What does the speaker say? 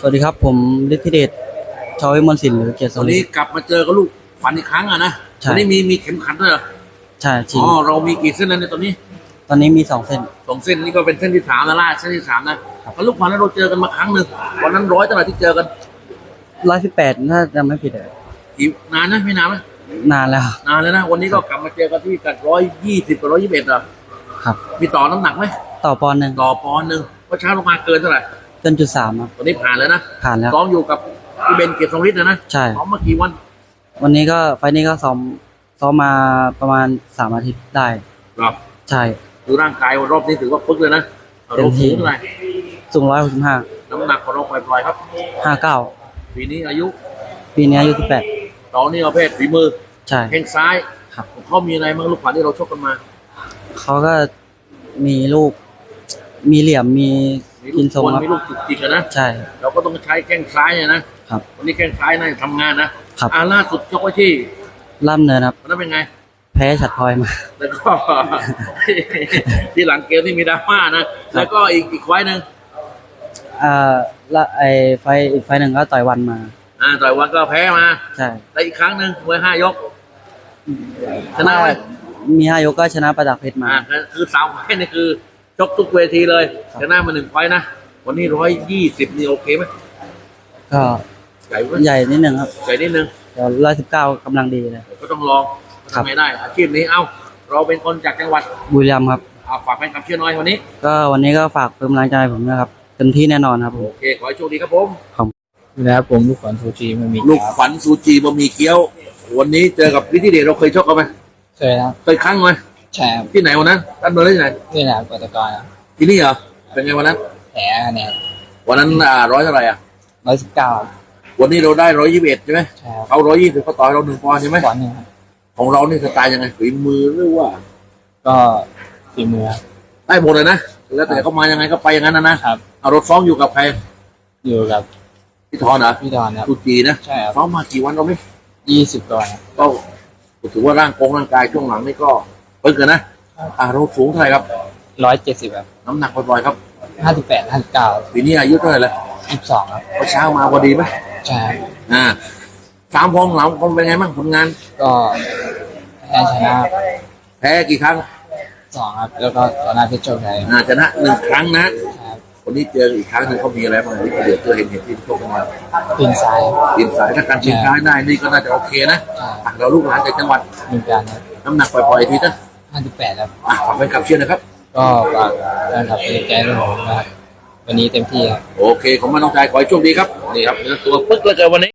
สวัสดีครับ ผมฤทธิเดชชอวิมลศิลป์หรือเกียรติสตอนงนี้ฤทธิ์กลับมาเจอกับลูกฝันอีกครั้งอะนะใช่ตอนนี้มีมีเข็มขัดด้วยเหรอใช่จริงอ๋อเรามีกี่เส้นแล้วในยตอนนี้ ตอนนี้มีสองเส้นสองเส้นนี่ก็เป็นเส้นที่สามแล้วล่ะเส้นที่สามนะครับแล้วลูกฝันนั้นเราเจอกันมาครั้งหนึ่งวันนั้นร้อยเท่าไหร่ที่เจอกันร้อยสิบแปดถ้าจำไม่ผิดอะกี่นานนะไม่นานไหมนานแล้วนานแล้วนะวันนี้ก็กลับมาเจอกันที่กัดร้อยยี่สิบกับร้อยยี่สิบเอ็ดอะครับ มีต่อน้ำหนักไหมต่อปอนด์หนึ่งต่อปอนด์หนึ่งเพราะเช้าลงมาเกินเท่าไหร่ เกินจุดสามครับตอนนี้ผ่านแล้วนะผ่านแล้วซ้อมอยู่กับพี่เบนเกียรติทรงฤทธิ์นะนะใช่ซ้อมมากี่วัน วันนี้ก็ไฟล์นี้ก็ซ้อมซ้อมมาประมาณสามอาทิตย์ได้ครับใช่ดูร่างกายรอบนี้ถือว่าปึ๊กเลยนะเต็เรามที่สูงเท่าไหร่สูงร้อยหกสิบห้าน้ำหนักของเราปล่อยๆครับห้าเก้าปีนี้อายุ ปีนี้อายุสิบแปดเรานี่ประเภทฝีมือใช่แข้งซ้ายครับเขามีอะไรบ้างลูกขวานที่เราชกกันมาเขาก็มีลูก มีเหลี่ยมมีมี กิลูนกทรงวนครับ มีลูกจุกจิกอะนะใช่ เราก็ต้องใช้แข้งซ้ายอะนะครับ วันนี้แข้งซ้ายน่าจะทำงานนะครับอ่าล่าสุดชกไว้ที่ล่ำเนินครับ วันนั้นเป็นไง แพ้ฉัดพลอยมา แล้วก็ ที่หลังเกมที่มีดราม่านะแล้วก็อีกอีกไว้หนึ่งอ่าละไอไฟล์อีกไฟล์หนึ่งก็ต่อยวันมา อ่าต่อยวันก็แพ้มาใช่แล้วอีกครั้งหนึ่งมวยห้ายก ชนะไหมมีห้ายกก็ชนะประดักเพชรมา อ่าก็คือสามไฟต์นี่คือ ชกทุกเวทีเลยครับชนะมาหนึ่งไฟต์นะ วันนี้ร้อยยี่สิบนี่โอเคไหมก็ใหญ่ไหมใหญ่นิดหนึ่งครับใหญ่นิดนึงเดี๋ยวร้อยสิบเก้ากำลังดีเลยก็ต้องลองครับทำไงได้อาชีพนี้เอ้า เราเป็นคนจากจังหวัดบุรีรัมย์ครับเอาฝากแฟนคลับเชียร์น้อยวันนี้ ก็วันนี้ก็ฝากเป็นกำลังใจให้ผมนะครับเต็มที่แน่นอนครับผมโอเคขอให้โชคดีครับผมนะครับผมลูกขวัญซูจีมันมีลูกครับขวัญซูจีบะหมี่เกี๊ยว วันนี้เจอกับวิธีเดชเราเคยชกกันไหมเคยนะเคยครั้งไหม ใช่ครับที่ไหนวันนั้นตั้นเบอร์ที่ไหนนี่แหละกตกรครับที่นี่เหรอเป็นไงวันนั้นแผลเนี่ยวันนั้นอ่าร้อยเท่าไหร่อะร้อยสิบเก้าวันนี้เราได้ร้อยยี่สิบเอ็ดใช่ไหมใช่ครับเขาร้อยยี่สิบเขาต่อยเราหนึ่งปอนด์ใช่ไหมปอนด์หนึ่งครับของเรานี่สไตล์ยังไงฝีมือหรือว่า ก็ฝีมือครับได้หมดเลยนะแล้วแต่เขามายังไงก็ไปอย่างนั้นนะนะครับ เอารถซ้อมอยู่กับใครอยู่กับพี่ทอนเหรอพี่ดอนครับซูจีนะใช่ครับซ้อมมากี่วันเราไม่ยี่สิบตัวครับก็ถือว่าร่างกงร่างกายช่วงหลังนี่ก็ เพิ่งเกินนะอ่าเราสูงเท่าไหร่ครับ ร้อยเจ็ดสิบครับน้ำหนักปล่อยๆครับห้าสิบแปดห้าสิบเก้าปีนี้อายุเท่าไหร่แล้วยี่สิบสองครับพอเช้ามาพอดีไหมใช่ครับอ่าสามพองหลังคนเป็นไงบ้างผลงาน ก็แพ้ชนะแพ้กี่ครั้งสองครับ แล้วก็ชนะเพชรโชคชัยอ่าชนะหนึ่งครั้งนะ ครับวันนี้เจออีกครั้งหนึ่งเขามีอะไรบ้างที่เดือดเจอเห็นเห็นที่โชคกันมาปีนซ้ายดินสายถ้าการชิงท้ายได้นี่ก็น่าจะโอเคนะใช่อะเราลูกหลานจากจังหวัดหนึ่งการครับน้ำหนักปล่อยๆทีนะ ห้าสิบแปดครับ อะฝากเป็นขับเชียร์นะครับ ก็ฝากแฟนคลับเป็นใจด้วยผมนะครับวันนี้เต็มที่ครับ โอเคผมมาน้องชาย ขอให้โชคดีครับ นี่ครับเนื้อตัวปึ๊กเหลยเกินวันนี้